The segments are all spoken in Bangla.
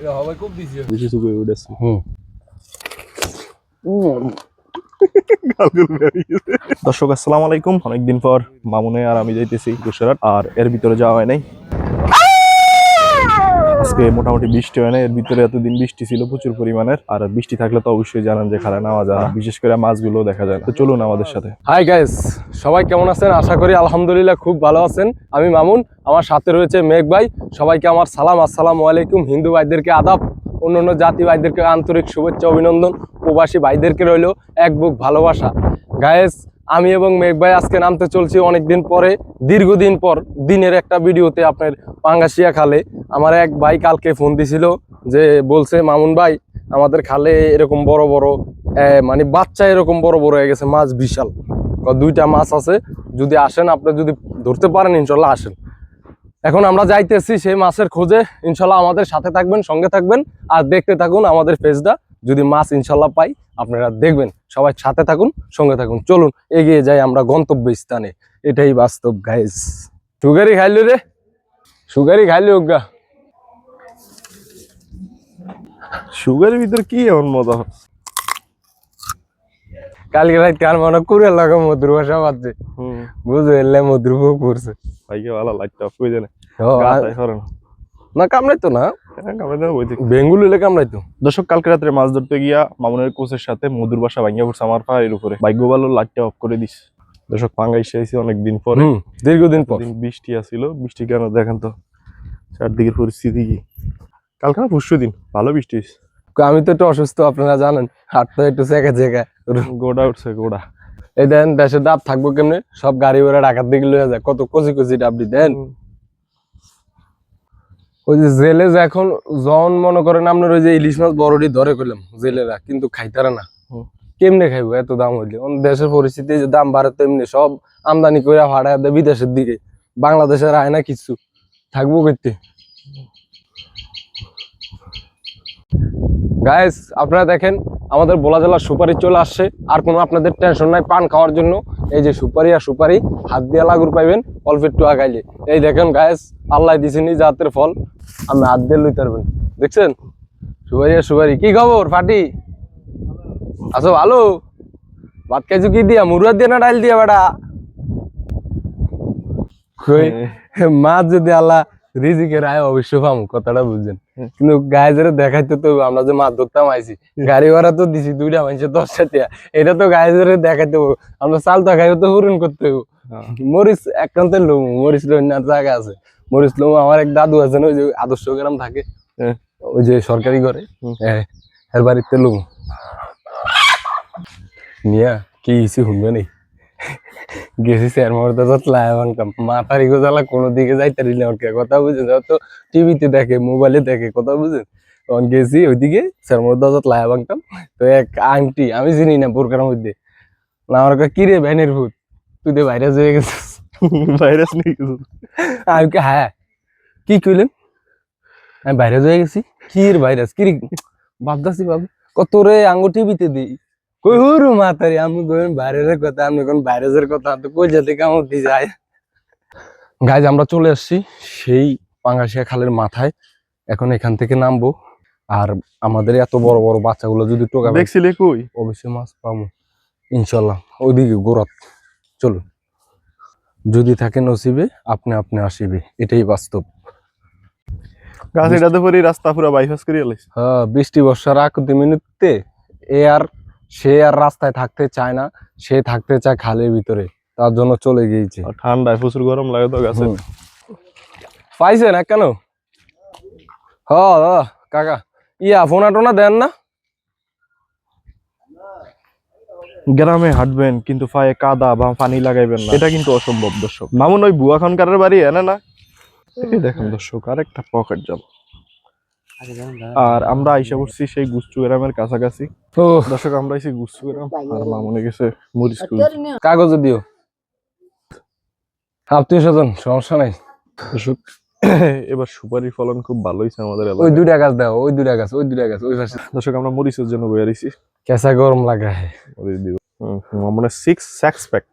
এটা হবে খুব দিছি বেশি সুখে উঠেছে হুম দর্শক আসসালামু আলাইকুম। অনেকদিন পর মামুনে আর আমি যাইতেছি গুসরাট আর এর ভিতরে যাওয়া হয় নাই। আজকে মোটামুটি বৃষ্টি হয় না, এর ভিতরে এতদিন বৃষ্টি ছিল প্রচুর পরিমাণের। আর বৃষ্টি থাকলে তো অবশ্যই জানান যে খালে নামা যায় বিশেষ করে মাছগুলো দেখা যায় তো চলুন আমাদের সাথে। হাই গাইস সবাই কেমন আছেন? আশা করি আলহামদুলিল্লাহ খুব ভালো আছেন। আমি মামুন, আমার সাথে রয়েছে মেঘ ভাই। সবাইকে আমার সালাম, আসসালামু আলাইকুম। হিন্দু ভাইদেরকে আদাব অন্যান্য জাতি ভাইদেরকে আন্তরিক শুভেচ্ছা, অভিনন্দন। প্রবাসী ভাইদেরকে রইল এক বুক ভালোবাসা। গায়েস আমি এবং মেঘ ভাই আজকে নামতে চলছি অনেকদিন পরে, দীর্ঘদিন পর দিনের একটা ভিডিওতে আপনার পাঙ্গাসিয়া খালে। আমার এক ভাই কালকে ফোন দিছিল যে বলছে, মামুন ভাই, আমাদের খালে এরকম বড় বড় মানে বাচ্চা এরকম বড় বড় হয়ে গেছে, মাছ বিশাল। দুইটা মাছ আছে, যদি আসেন, আপনি যদি ধরতে পারেন, ইনশাল্লাহ আসেন। এখন আমরা যাইতেছি সেই মাছের খোঁজে। ইনশাল্লাহ আমাদের সাথে থাকবেন, সঙ্গে থাকবেন, আর দেখতে থাকুন আমাদের পেজটা যদি মাছ ইনশাল্লাহ পাই আপনারা দেখবেন সবাই সাথে থাকুন সঙ্গে থাকুন। চলুন এগিয়ে যাই আমরা গন্তব্য স্থানে। এটাই বাস্তব গাইস সুগারি খাইলো রে। সুগারি খাইলো গা। সুগারের ভিতরে কি এমন মজা? কালকে রাত কার মনে করে লাগা মধুর ভাষা হুম। বুঝে এলে মধুর ভোগ করছে। ভাইকে ভালো লাইটটা অফ না। না কামড়াইতো না। বেঙ্গুল হলে কামড়াইতো দর্শক কালকে রাত্রে মাছ ধরতে গিয়া মামুনের কোচের সাথে মধুর বাসা ভাঙ্গা পড়ছে আমার পায়ের উপরে। ভাগ্য ভালো লাইটটা অফ করে দিস দর্শক পাঙ্গা এসে আইসি অনেকদিন পরে। দীর্ঘদিন পর। বৃষ্টি আসিল বৃষ্টি কেন দেখেন তো? চারদিকের পরিস্থিতি কি? কালকে না পরশু দিন ভালো বৃষ্টি আমি তো একটু অসুস্থ আপনারা জানেন। হাতটা একটু চেকা চেকা গোড়া উঠছে গোড়া। এই দেন দেশের ডাব থাকব কেমনে? সব গাড়ি ঘোড়া ঢাকার দিকে লয়ে যায়। কত কচি কচি ডাবটি দেন। ওই যে জেলে যে এখন জন মনে করেন আপনার ওই যে ইলিশ মাছ বড়টি ধরে করলাম জেলেরা কিন্তু খাইতারা না। কেমনে খাইবো? এত দাম হইলে। অন্য দেশের পরিস্থিতি যে দাম বাড়ে এমনি সব আমদানি করে ভাড়া দেয় বিদেশের দিকে। বাংলাদেশের আয় না কিছু। থাকব করতে গাইস আপনারা দেখেন আমাদের বোলা জেলার সুপারি চলে আসছে। আর কোনো আপনাদের টেনশন নাই পান খাওয়ার জন্য। এই যে সুপারি আর সুপারি হাত দিয়ে লাগুর পাইবেন অল্প একটু আগাইলে। এই দেখেন গায়েস আল্লাহ দিছে নিজ হাতের ফল। আমি হাত দিয়ে লইতে পারবেন। দেখছেন? সুপারি আর সুপারি কি খবর ফাটি? আছো ভালো? ভাত খাইছো কি দিয়া? মুরুয়া দিয়ে না ডাইল দিয়া বেটা? কই? মাছ যদি আল্লাহ রিজিকের আয় অবশ্য পামু কথাটা বুঝছেন। কিন্তু গায়ে যারা দেখাইতে তো আমরা যে মাছ ধরতাম আইছি গাড়ি ভাড়া তো দিছি দুইটা মানুষের দশটা টিয়া এটা তো গায়ে যারা দেখাইতে হব আমরা চাল তো খাইও তো হুরুন করতে হব হ্যাঁ। মরিচ একান্তে লোম মরিচ লইনার জায়গা আছে। মরিচ লোম আমার এক দাদু আছে না ওই যে আদর্শ গ্রাম থাকে। হ্যাঁ। ওই যে সরকারি ঘরে। হ্যাঁ এর বাড়িতে লোম। নিয়া কি ইসি শুনবে নেই গেছি স্যার মরতে যত লাই বানকাম মাথারি গোজালা কোনো দিকে যাইতে দিলে ওর কথা বুঝেন? তো টিভিতে দেখে মোবাইলে দেখে কথা বুঝেন? তখন গেছি ওইদিকে স্যার মরতে যত লাই বানকাম তো এক আংটি আমি চিনি না বোরকার মধ্যে। না আমার কি রে ভ্যানের ভূত? তুই তো ভাইরাস হয়ে গেছিস। ভাইরাস নেই কিছু আমি কে হ্যাঁ। কি কইলেন? আমি ভাইরাস হয়ে গেছি। কি রে ভাইরাস কি ভাবতাছি বাবু কত রে আঙ্গু টিভিতে দিই? কই হুরু মাতারি আমি কইন ভাইরাসের কথা আপনি কোন ভাইরাসের কথা তো কই যেতে কেমন দি যায়। গাইজ আমরা চলে আসছি সেই পাঙ্গাসিয়া খালের মাথায়। এখন এখান থেকে নামবো। আর আমাদের এত বড় বড় বাচ্চাগুলো যদি টোকা দেখছিলে কই? অবশ্যই মাছ পাবো ইনশাল্লাহ। ওইদিকে গোরাত। চলুন। যদি থাকে নসিবে আপনি আপনি আসিবে। এটাই বাস্তব। গাছ এটাতে পরে রাস্তা পুরো বাইপাস করে এলাইছে হ্যাঁ বৃষ্টি বর্ষার আকুতি মিনিটে এ আর সে আর রাস্তায় থাকতে চায় না সে থাকতে চায় খালের ভিতরে তার জন্য চলে গিয়েছে। ঠান্ডায় প্রচুর গরম লাগে তো গাছে। পাইছে না কেন? হ কাকা ইয়া ফোনা টোনা দেন না? গ্রামে হাঁটবেন কিন্তু পায়ে কাদা বা পানি লাগাইবেন না। এটা কিন্তু অসম্ভব দর্শক। মামুন ওই বুয়া খানকারের বাড়ি এনে না? এই দেখেন দর্শক আরেকটা পকেট জল আর আমরা আইসা পড়ছি সেই গুচ্ছু গ্রামের কাছাকাছি। ও দর্শক আমরা আইসি গুচ্ছু গ্রাম। আর মামুনে গেছে মরিচ কুল কাগজে দিও। আত্মীয় স্বজন সমস্যা নাই? দর্শক এবার সুপারির ফলন খুব ভালো হয়েছে আমাদের ওই দুইটা গাছ দাও ওই দুইটা গাছ ওই দুইটা গাছ ওই পাশে। দর্শক আমরা মরিচের জন্য বয়ে রয়েছি কেঁচা গরম লাগা মরিচ দিব। মামুনের সিক্স স্যাক্স প্যাক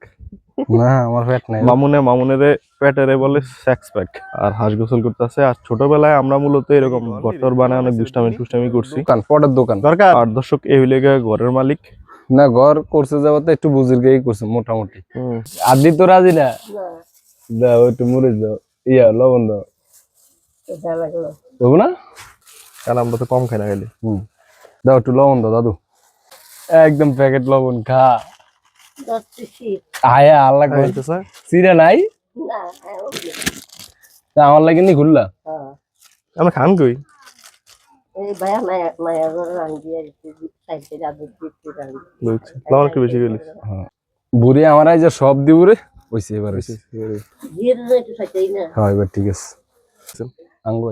না আমার পেট নাই। মামুনে মামুনেরে পেটেরে বলে সেক্স প্যাক আর হাঁস গোসল করতেছে। আর ছোটবেলায় আমরা মূলত এরকম গটর বানায় অনেক দুষ্টামি টুষ্টামি করছি। দোকান পটের দোকান। দরকার? আর দর্শক এই হইলে ঘরের মালিক। না ঘর করছে যাব তো একটু বুঝির গিয়ে করছে মোটামুটি। আদি তো রাজি না? দাও একটু মরিচ দাও ইয়া লবণ দাও। দেবো না? কারণ আমরা তো কম খাই না খালি। হুম। দাও একটু লবণ দাও দাদু। একদম প্যাকেট লবণ খা। আয়া আল্লাহ করে খাইতেছে সিরা নাই? তা আমার লাগে নি ঘুরলা আমরা খান কই? বুঝছি। লবণ একটু বেশি গেলিস বুড়ি আমার যে সব দিব রে এবার হইছে। হ্যাঁ এবার ঠিক আছে। আঙ্গু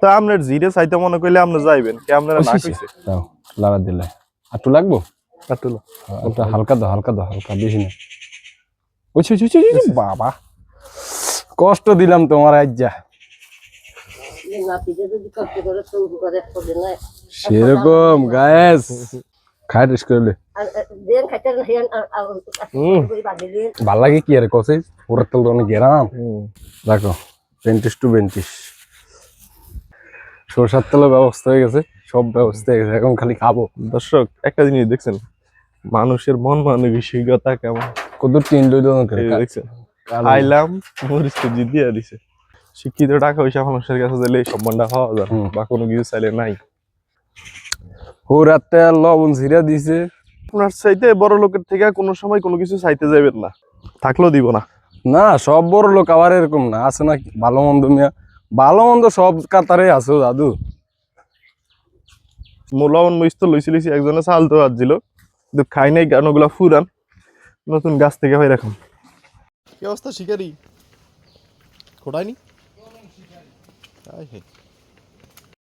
তো আপনার জিরে চাইতে মনে করলে আপনি যাইবেন কে আপনারা না কইছে? দাও লাগা দিলে। একটু লাগবো? হ্যাঁ, ওটা হালকা দাও হালকা দাও হালকা বেশি না। বাবা। কষ্ট দিলাম তোমার আজ যা সেরকম গায়েস খাই টেস্ট করলে ভালো লাগে কি আরে কসে? পুরো তেল অনেক গেরাম। দেখো পেন্টিস টু পেন্টিস সরষার তেলের ব্যবস্থা হয়ে গেছে। সব ব্যবস্থা এখন খালি খাব। দর্শক একটা জিনিস দেখছেন? মানুষের মন মানবিকতা কেমন? কত তিন দেখছেন? মরিচ তো দিয়ে দিছে। শিক্ষিত টাকা পয়সা মানুষের কাছে দিলে সম্মানটা পাওয়া যায়। বা কোনো কিছু চাইলে নাই। ও লবণ ছিঁড়া দিছে। আপনার চাইতে বড় লোকের থেকে কোনো সময় কোনো কিছু চাইতে যাবেন না। থাকলেও দিব না। না সব বড় লোক আবার এরকম না। আছে না ভালো মন্দ মিয়া? ভালো মন্দ সব কাতারে আছে দাদু। লবণ মরিচ তো লইছি লইছি একজনে চাল তো দিল কিন্তু খাই নাই গান ওগুলা ফুরান। নতুন গাছ থেকে হয় রাখুন কি অবস্থা শিকারি? খোটায়নি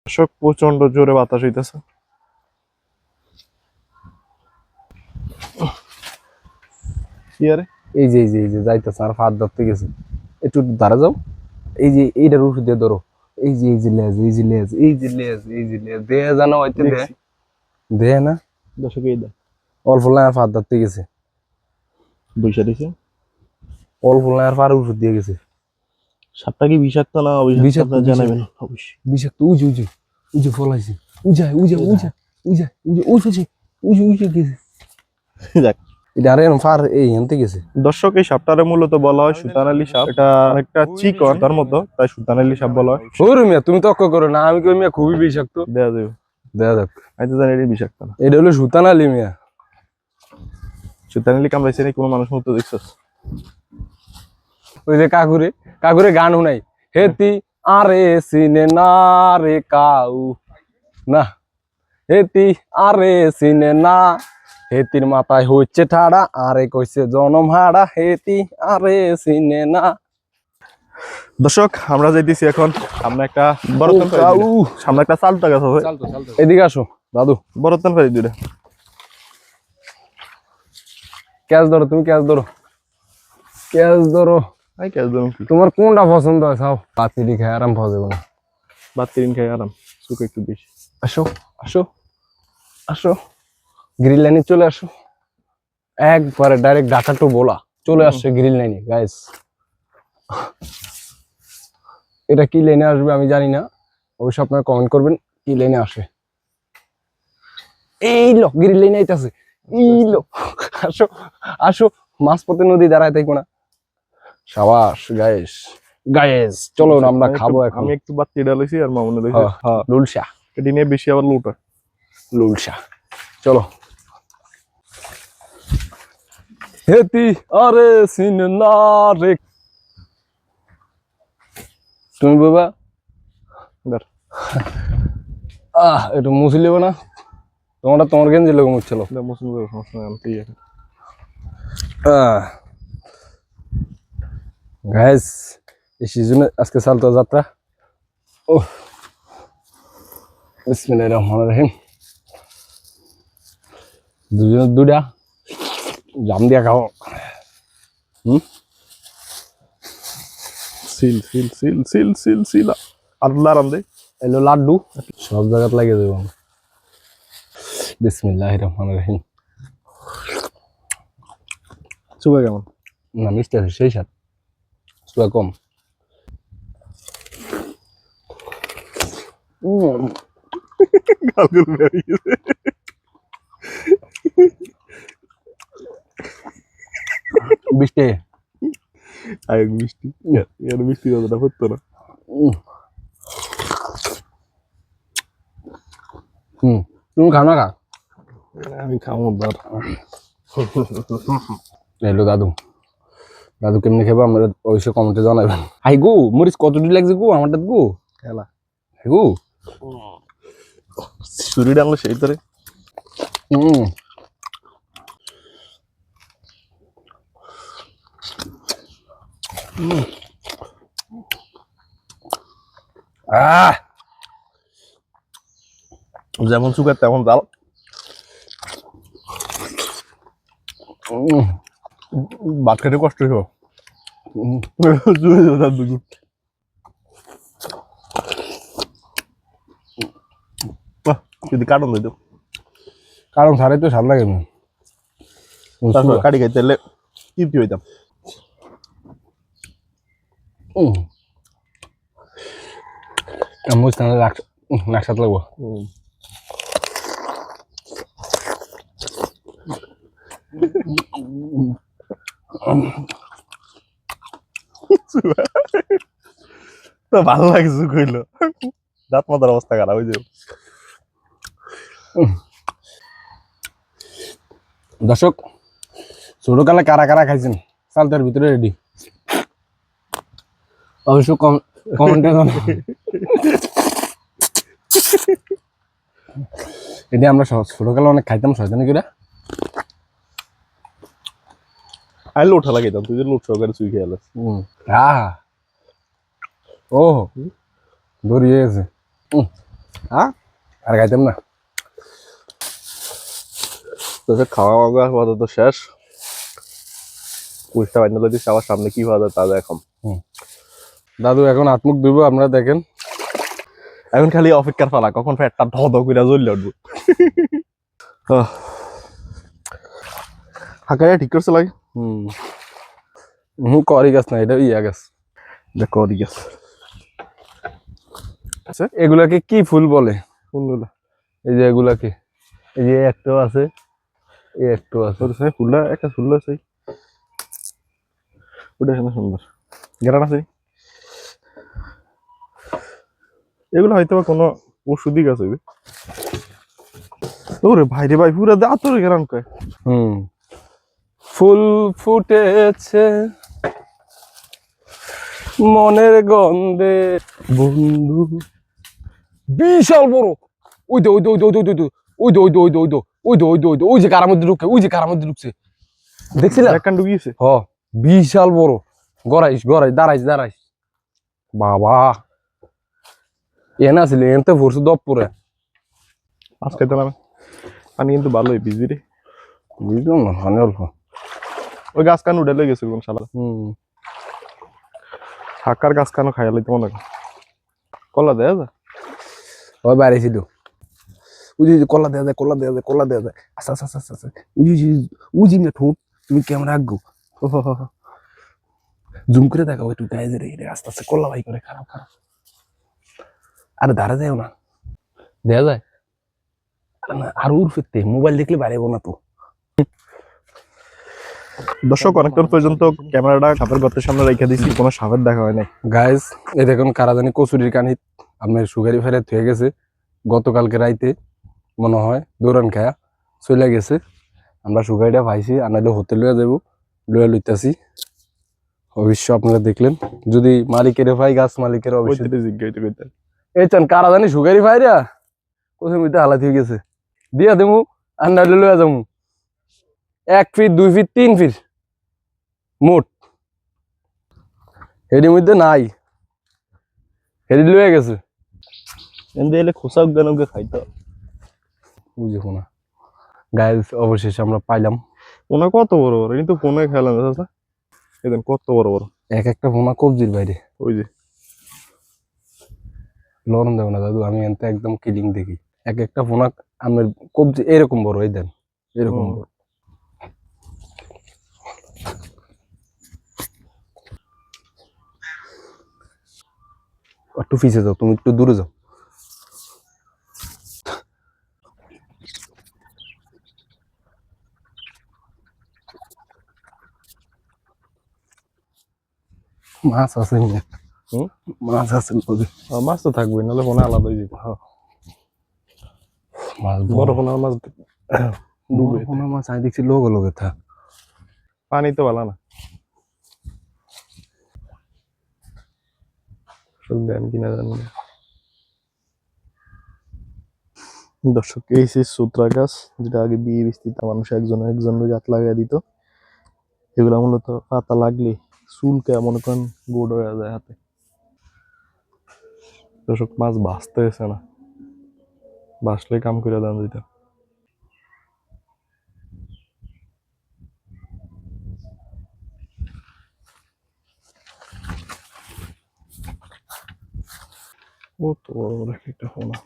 দর্শক প্রচণ্ড জোরে বাতাস হইতেছে। এই যে এই যে এই যে যাইতেছে আর ফাঁদ ধরতে গেছে। একটু দাঁড়া যাও। এই যে এইটার উঠে দিয়ে ধরো। এই যে এই যে লেজ এই যে লেজ এই যে লেজ এই যে লেজ দে জানো হইতে দে দেখছি। দে না দর্শক এই দেখ অল্প লাইন ফাঁদ ধরতে গেছে বৈশা দিছে অল্প লাইন ফার উঠে দিয়ে গেছে সাপটা কি বিষাক্ত না বিষাক্ত, বিষাক্ত জানাবেন অবশ্যই বিষাক্ত উজে উজে উজে ফলাইছে উজায় উজে উজে উজে উজে উজে উজে উজে গেছে দেখ এটা আরে ফার এই হেনতে গেছে। দর্শক এই সাপটারে মূলত বলা হয় সুতানালি সাপ। এটা অনেকটা চিকন তার মতো তাই সুতানালি সাপ বলা হয়। ওরে মিয়া তুমি তক্ক করো না আমি কই মিয়া খুবই বিষাক্ত। দেয়া যাবে। দেখা যাক। আমি তো জানি এটা বিষাক্ত না। এটা হলো সুতানালি মিয়া। সুতানালি কামড়াইছে নাকি কোনো মানুষ মতো দেখছস ওই যে কাকুরে কাকুরে গান শুনাই। হেতি আরে সিনে না রে কাউ। না। হেতি আরে সিনে না হেতির মাথায় হচ্ছে ঠাড়া আরে কইছে জনম হাড়া হেতি আরে সিনে না দর্শক আমরা যাইতেছি এখন সামনে একটা বরতন সামনে একটা চালতা গাছ হবে এদিকে আসো দাদু। বরতন ফেরি দূরে ক্যাচ ধরো তুমি ক্যাচ ধরো। ক্যাচ ধরো। তোমার কোনটা পছন্দ হয়? সাও পাতিলি খাই আরাম পাওয়া যাবে না। ভাত তিন খাই আরাম সুখ একটু বেশি। আসো আসো আসো। গ্রিল লাইনে চলে আসো। একবারে ডাইরেক্ট ঢাকা টু বলা চলে আসছে গ্রিল লাইনে গাইস এটা কি লাইনে আসবে আমি জানি না। অবশ্যই আপনারা কমেন্ট করবেন কি লাইনে আসে। এই লো গ্রিল লাইনে আইতাছে। এই লো। আসো আসো মাঝপথে নদী দাঁড়ায় থাকব না। সাবাস গায়েস গায়েস চলো না আমরা খাব এখন। আমি একটু বাতি ডালাইছি আর মামুনে লইছি হ্যাঁ। হ্যাঁ। লুলসা এটি নিয়ে বেশি আবার লুটা লুলসা চলো। হেতি আরে সিন না রে। তুমি বাবা। আহ একটু মুছি নেব না। তোমারটা তোমার গেঞ্জি লোক মুছছিল। মুসলিম করে সমস্যা নাই ইয়ে করি। গাইস এই সিজনে আজকে চালতো যাত্রা। ও বিসমিল্লাহির রহমানির রহিম। দুজনে দুটা জাম দিয়া খাও। হুম? সিল সিল সিল সিল সিল সিল। আল্লাহ রাম দে এলো লাড্ডু। সব জায়গাত লাগিয়ে দেবো। আমি বিসমিল্লাহির রহমানির রহিম। কেমন? না মিষ্টি আছে সেই কম। গালগুলো মিষ্টি আয় মিষ্টি এর মিষ্টি যতটা হতো না। হুম তুমি খাও না খা আমি খাব ধর এলো দাদু। দাদু কেমনি খাব আমরা অবশ্যই কমেন্টে জানাবেন হাই গো মরিচ কতটি লাগছে গো আমারটা গো? খেলা। হাই গো। ছুরি ডাঙলো সেই তোরে। হুম। যেমন সুগার তেমন জাল ভাত খেতে কষ্ট হইব। যদি কারণ দিত। কারণ সারাই তো সার লাগে কাটি খাইতে তৃপ্তি হইতাম। মরিচ তাহলে নাকসাত লাগবো। তো ভালো লাগছে কইল। দাঁত মাথার অবস্থা খারাপ হয়ে যাবে দর্শক ছোটকালে কারা কারা খাইছেন? সালটার ভিতরে রেডি অবশ্য কমেন্টে এটা আমরা স- ছোটকালে অনেক খাইতাম শয়তানি করে। আমি লোঠা লাগাইতাম তুই যে লোট সহকারে চুই খেয়ে আলাস আহা ও দড়িয়ে গেছে। হ্যাঁ আর খাইতাম না। তোদের খাওয়া মাওয়া তো শেষ। কুচটা বাইন্দা দিস আমার সামনে কি হওয়া যায় তা দেখাম। দাদু এখন আত্মুখ দিব আপনারা দেখেন। এখন খালি অপেক্ষার পালা কখন ফ্যাটটা ধ ধ করে জ্বললে উঠবো। হাঁকাইয়া ঠিক করছে লাগে? হুম। হুম করি গাছ না এটা ইয়া গাছ। দেখো ওদিকে এগুলাকে কি ফুল বলে? কোনগুলো এই যে এগুলাকে। এই যে একটাও আছে। এই একটাও আছে। ফুলটা একটা ফুল আছে। ওটা সুন্দর। গ্রান আছে? এগুলো হয়তো বা কোনো ওষুধই গাছ হইবে ওরে ভাই রে ভাই পুরা দা তোর গ্রান কয় হুম ফুল ফুটেছে মনের গন্ধে বন্ধু বিশাল বড় ওই তো ওই তো ওই তো ওই তো ওই তো ওই তো ওই তো ওই তো ওই তো ওই তো ওই তো ওই যে কারার মধ্যে ঢুকছে ওই যে কারার মধ্যে ঢুকছে দেখছিলা এক কান ঢুকিয়েছে হ বিশাল বড় গড়াইস গড়াইস দাঁড়াইস দাঁড়াইস বাবা এ না ছিল এনতে ভরছে দপপুরে মাছ খাইতে না পানি কিন্তু ভালোই বিজি রে। বুঝলাম না মানে অল্প। ওই গাছ কান উঠে লেগেছে কোন শালা। হুম। হাক্কার গাছ কানও খাইয়া লইতে মনে। কলা দেয়া যা ওই বাইরে ছিল উজি উজি কলা দেওয়া যায় কলা দেওয়া যায় কলা দেওয়া যায়। আচ্ছা আচ্ছা আচ্ছা আচ্ছা উজি উজি উজি না ঠোঁট তুমি ক্যামেরা আগ্গো জুম করে দেখাও একটু গায়ে রে আস্তে আস্তে কলা ভাই করে খারাপ খারাপ। আরে ধারে যাও না। দেয়া যায়? আর উর ফিরতে মোবাইল দেখলে বাইরে না তো। দর্শক অনেকক্ষণ পর্যন্ত ক্যামেরাটা সাপের গর্তের সামনে রেখে দিয়েছি কোনো সাপের দেখা হয় নাই। গাইজ এই দেখুন কারাজানি কচুরির কানি আপনার সুগারি ফেরে থয়ে গেছে। গতকালকে রাইতে মনে হয় দৌড়ান খায়া চলে গেছে। আমরা সুগারিটা পাইছি আনাইলে হোটেল লইয়া যাব লইয়া লইতাছি। অবশ্য আপনারা দেখলেন। যদি মালিকের ভাই গাছ মালিকের অবশ্যই জিজ্ঞাসা করতে। এই চান কারাজানি সুগারি পাই রা? কোথায় মধ্যে হালাত হয়ে গেছে। দিয়া দেবো আন্নাইলে লইয়া যাব এক ফিট দুই ফিট তিন ফিট। মোট। এটির মধ্যে নাই। হেডি লইয়া গেছে। এলে খোসা উজ্ঞা খাইতো। বুঝব না গাইজ অবশেষে আমরা পাইলাম। ওনা কত বড় বড়? কিন্তু ফোনে খেলাম বুঝছ না এদিন কত বড় বড়? এক একটা ফোনা কবজির বাইরে ওই যে। লরম দেবে না দাদু আমি এনতে একদম কিলিং দেখি। এক একটা ফোনাক আমের কবজি এরকম বড় এই দেন এরকম বড়। একটু ফিসে যাও তুমি একটু দূরে যাও। মাছ আছে মাছ আছে নদী মাছ তো থাকবে নাহলে ফোনে আলাদা হয়ে। যাবে মাছ বড় ফোনের মাছ ডুবে। কোনো মাছ আই দেখছি লোক লোকে থাক পানি তো ভালো না। দেন কিনা জানি না। দর্শক এই সেই সুত্রা গাছ যেটা আগে বিয়ে বিস্তৃত মানুষ একজন একজনের গাছ লাগাই দিত এগুলো মূলত পাতা লাগলে চুলকে মনে করেন গোড হয়ে যায় হাতে। দর্শক, মাছ বাঁচতে গেছে না। বাঁচলে কাম করে দেন দিত ও তো বড় বড় একটা ফোনা।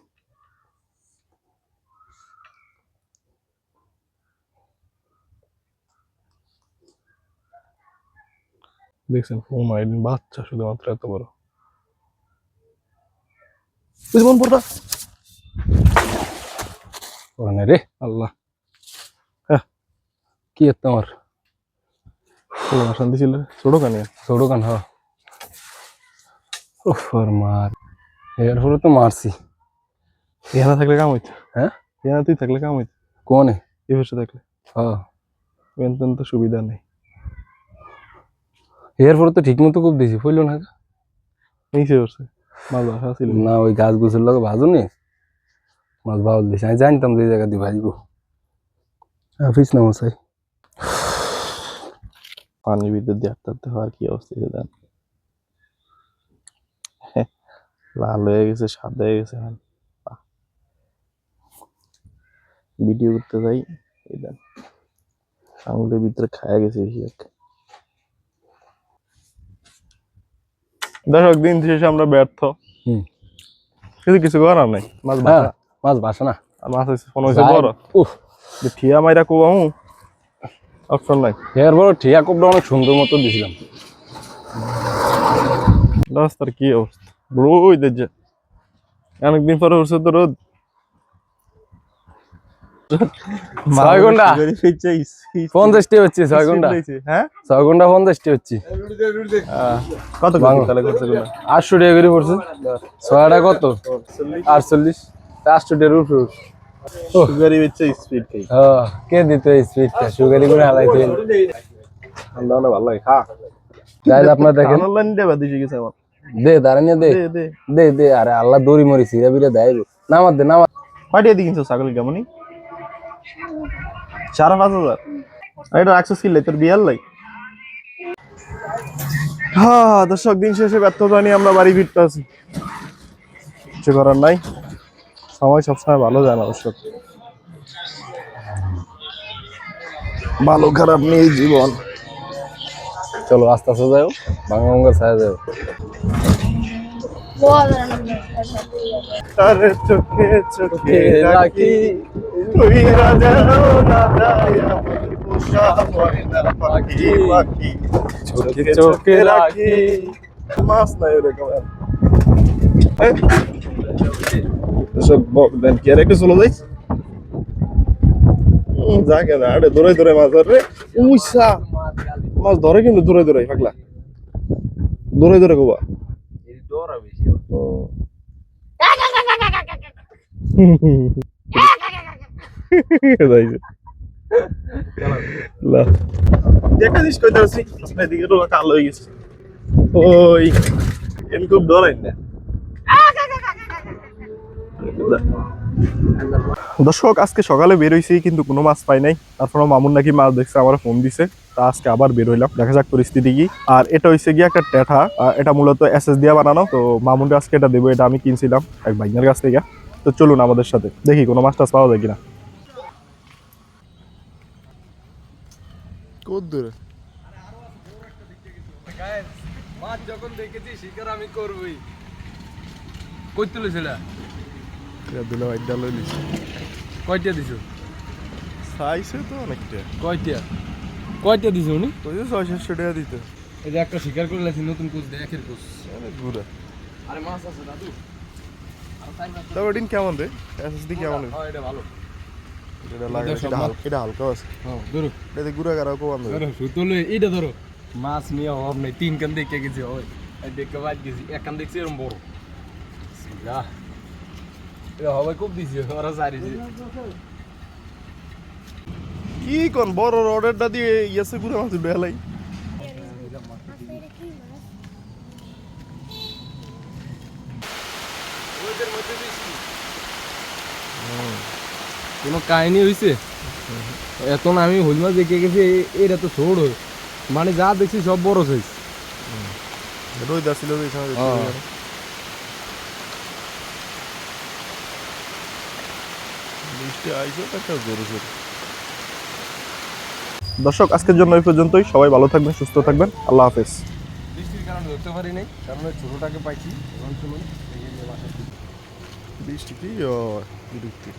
দেখছেন ফোন আইডিন বাচ্চা শুধুমাত্র এত বড়। বুঝবেন পড়া ওখানে রে আল্লাহ। কি এত আমার? শান্তি ছিল। ছোট কানে ছোট কান হ উফ আর মার। এর পরে তো মারছি। এখানে থাকলে কাম হইতো। হ্যাঁ? এখানে তুই থাকলে কাম হইতো। কোনে? এই বসে থাকলে। হ্যাঁ। বেতন তো সুবিধা নেই। এর পরে তো ঠিক মতো খুব দিছি পড়ল না নিচে বসে মাছ বাসা ছিল না ওই গাছ গুছের লগে ভাজো নি? মাছ বাউল দিছি। আমি জানতাম যে জায়গা দিয়ে ভাজবো। অফিস না মশাই পানির ভিতর দিয়ে আটতে হওয়ার কি অবস্থা দেন লাল হয়ে গেছে সাদা হয়ে গেছে এখন ভিডিও করতে যাই এই দেন আঙুলের ভিতরে খায়া গেছে বেশি এক। দর্শক দিন শেষে আমরা ব্যর্থ। কিছু কিন্তু কিছু করার নাই। মাছ হ্যাঁ মাছ বাসা না। আর মাছ হয়েছে ফোন হয়েছে বড়। উফ। ঠিয়া মাইরা কোবামু অপশন নাই। এর বড় ঠিয়া কোপটা অনেক সুন্দর মতো দিছিলাম। রাস্তার কি অবস্থা? রোদ যে। অনেকদিন পরে উঠছে তো রোদ। ছয় ঘণ্টা পঞ্চাশটি হচ্ছে ছয় ঘণ্টা হ্যাঁ? ছয় ঘণ্টা পঞ্চাশটি হচ্ছে। আহ, কত বাংলা। তাহলে করছে গুলো আটশো টাকা করে পড়ছে। ছয়টা কত? আটচল্লিশ। আটশো টাকার উপরে সুগারি হচ্ছে স্পিড হ্যাঁ, কে দিত স্পিডটা সুগারি করে হালাইতে ঠান্ডা না ভালো লাগে খা। গাইজ আপনার দেখেন। অনলাইন দেবা দিছে গেছে আমার। দে দাঁড়ানিয়া দে। দে আরে আল্লাহ দড়ি মরি সিরা বিরা দেয়। নামার দে নামার পাঠিয়ে দিয়ে কিনছো ছাগল কেমনই? সাড়ে পাঁচ হাজার? এটা রাখছো ছিল তোর বিয়ার লাই? হ্যাঁ দর্শক দিন শেষে ব্যর্থতা নিয়ে আমরা বাড়ি ফিরতে আছি। কিছু করার নাই। সময় সবসময় ভালো যায় না দর্শক ভালো খারাপ নিয়ে জীবন। চলো আস্তে আস্তে যাও ভাঙা ভাঙা ছায়া যাও তারে চোখে চোখে রাখি। না মাছ নাই ওরকম বক দেন কি আর একটু চলে যাই উম, যা কেন আরে দূরে দূরে মাছ ধর উইসা মাছ ধরে কিন্তু দূরে দূরে পাগলা দূরে দূরে গোবা। যাইছে লা দেখা দিস কই দাসি এদিকে তো কালো হয়ে গেছে। ওই এন খুব ডরাই না। দর্শক আজকে সকালে বের হইছি কিন্তু কোনো মাছ পাই নাই। তারপরে মামুন নাকি মাছ দেখছে আমার ফোন দিছে। তা আজকে আবার বের হইলাম। দেখা যাক পরিস্থিতি কি। আর এটা হইছে গিয়ে একটা টেঠা। এটা মূলত এসএস দিয়া বানানো। তো মামুনকে আজকে এটা দেবো এটা আমি কিনছিলাম এক ভাইনের কাছ থেকে। তো চলুন আমাদের সাথে। দেখি কোনো মাছ টাছ পাওয়া যায় কিনা। কত দূরে। মাছ যখন দেখেছি শিকার আমি করবই। কই তুলেছিল? দিলে ভাই ডাল হইলিস কয়টা দিছো? চাইছে তো অনেকটা। কয়টা? কয়টা দিছো উনি? ওই যে ছয় সাতশো টাকা দিতে। এই যে একটা শিকার করে লাগছি নতুন কোচ একের কোচ। অনেক ঘুরে আরে মাছ আছে দাদু। তবে ওদিন কেমন রে? এসএসডি কেমন? রে হ্যাঁ এটা ভালো। এটা লাগে এটা মাছ। হালকা এটা হালকা আছে। হ্যাঁ ধরো। এটা গুড়া গাড়া কো আনবে। ধরো সুতলে এইটা ধরো। মাছ নিয়ে অভাব নেই তিন কান দেখে গেছি ওই। এই দেখে বাদ গেছি এক কান দেখছি এরকম বড়। বিসমিল্লাহ। এ হবে খুব দিছি ওরা কি কোন বড় অর্ডারটা দিয়ে ইয়াসে গুড়া মাছ বেলাই কোনো কাহিনী হয়েছে এখন আমি হইল মাছ দেখে গেছি এটা তো ছোট। মানে যা দেখছি সব বড় সাইজ দর্শক আজকের জন্য এই পর্যন্তই। সবাই ভালো থাকবেন সুস্থ থাকবেন। আল্লাহ হাফেজ। বৃষ্টির কারণে ধরতে পারি নাই কারণ ওই ছোটটাকে পাইছি বৃষ্টি কি? বিরক্তি।